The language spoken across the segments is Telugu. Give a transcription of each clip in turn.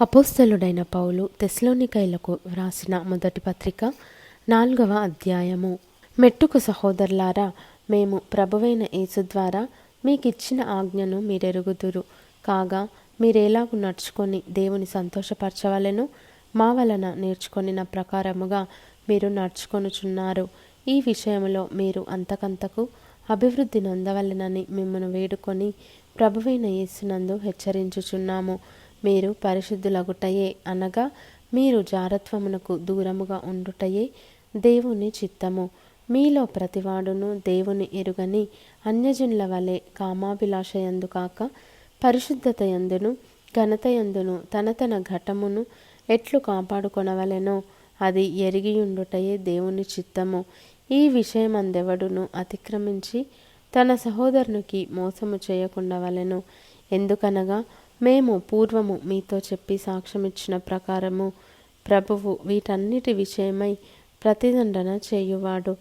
అపోస్తలుడైన పౌలు తెస్లోనికైలకు వ్రాసిన మొదటి పత్రిక నాలుగవ అధ్యాయము. మెట్టుకు సహోదరులారా మేము ప్రభువైన యేసు ద్వారా మీకిచ్చిన ఆజ్ఞను మీరెరుగుదురు. కాగా మీరేలాగు నడుచుకొని దేవుని సంతోషపరచవలెను. మా వలన నేర్చుకొనిన ప్రకారముగా మీరు నడుచుకొనుచున్నారు. ఈ విషయంలో మీరు అంతకంతకు అభివృద్ధి నొందవలెనని మిమ్మను వేడుకొని ప్రభువైన యేసునందు హెచ్చరించుచున్నాము. మీరు పరిశుద్ధులగుటయే అనగా మీరు జారత్వమునకు దూరముగా ఉండుటయే దేవుని చిత్తము. మీలో ప్రతివాడును దేవుని ఎరుగని అన్యజనుల వలె కామాభిలాషయందు కాక పరిశుద్ధతయందును ఘనతయందును తన తన ఘటమును ఎట్లు కాపాడుకొనవలెనో అది ఎరిగియుండుటయే దేవుని చిత్తము. ఈ విషయమందెవడును అతిక్రమించి తన సహోదరునికి మోసము చేయకుండవలెను. ఎందుకనగా మేము పూర్వము మీతో చెప్పి సాక్ష్యమిచ్చిన ప్రకారము ప్రభువు వీటన్నిటి విషయమై ప్రతిదండన చేయువాడు.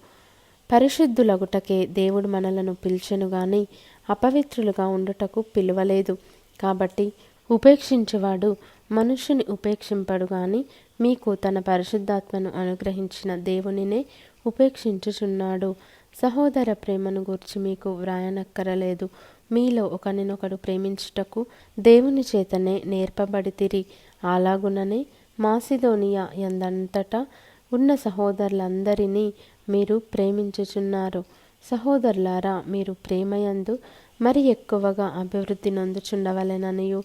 పరిశుద్ధులగుటకే దేవుడు మనలను పిలిచెను గాని అపవిత్రులుగా ఉండుటకు పిలువలేదు. కాబట్టి ఉపేక్షించేవాడు మనుష్యుని ఉపేక్షింపడు గాని మీకు తన పరిశుద్ధాత్మను అనుగ్రహించిన దేవునినే ఉపేక్షించుచున్నాడు. సహోదర ప్రేమను గూర్చి మీకు వ్రాయనక్కరలేదు. మీలో ఒకరినొకడు ప్రేమించుటకు దేవుని చేతనే నేర్పబడితిరి. అలాగుననే మాసిదోనియా ఎందంతటా ఉన్న సహోదరులందరినీ మీరు ప్రేమించుచున్నారు. సహోదరులారా మీరు ప్రేమయందు మరి ఎక్కువగా అభివృద్ధి నొందుచుండవలెననియు.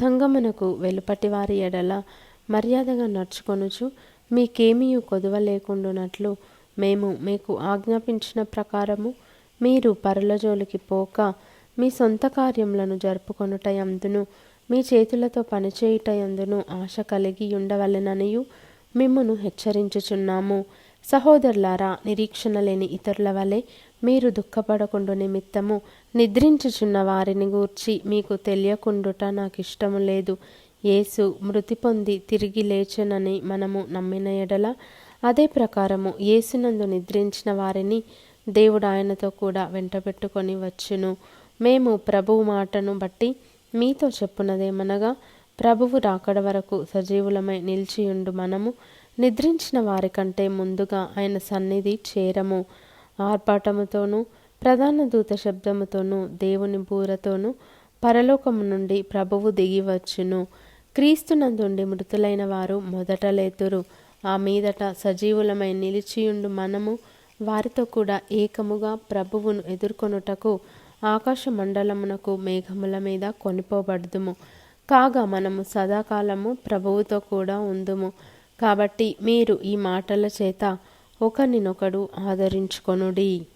సంగమునకు వెలుపటి వారి ఎడల మర్యాదగా నడుచుకొనుచు మీకేమీ కొదువ లేకుండునట్లు మేము మీకు ఆజ్ఞాపించిన ప్రకారము మీరు పరలజోలికి పోక మీ సొంత కార్యములను జరుపుకొనుటయందును మీ చేతులతో పనిచేయుటయందును ఆశ కలిగి ఉండవలెననియు మిమ్మను హెచ్చరించుచున్నాము. సహోదరులారా నిరీక్షణ లేని ఇతరుల వలె మీరు దుఃఖపడకుండు నిమిత్తము నిద్రించుచున్న వారిని గూర్చి మీకు తెలియకుండుట నాకు ఇష్టము లేదు. యేసు మృతి పొంది తిరిగి లేచెనని మనము నమ్మిన ఎడల అదే ప్రకారము యేసునందు నిద్రించిన వారిని దేవుడు ఆయనతో కూడా వెంటబెట్టుకొని వచ్చును. మేము ప్రభువు మాటను బట్టి మీతో చెప్పున్నదేమనగా ప్రభువు రాకడ వరకు సజీవులమై నిలిచియుండు మనము నిద్రించిన వారికంటే ముందుగా ఆయన సన్నిధి చేరము. ఆర్పాటముతోనూ ప్రధాన దూత శబ్దముతోనూ దేవుని బూరతోనూ పరలోకము నుండి ప్రభువు దిగివచ్చును క్రీస్తునందుండి మృతులైన వారు మొదట లేతురు. ఆ మీదట సజీవులమై నిలిచియుండు మనము వారితో కూడా ఏకముగా ప్రభువును ఎదుర్కొనుటకు ఆకాశ మండలమునకు మేఘముల మీద కొనిపోబడుదుము. కాగా మనము సదాకాలము ప్రభువుతో కూడా ఉందుము. కాబట్టి మీరు ఈ మాటల చేత ఒకరినొకడు ఆదరించుకొనుడి.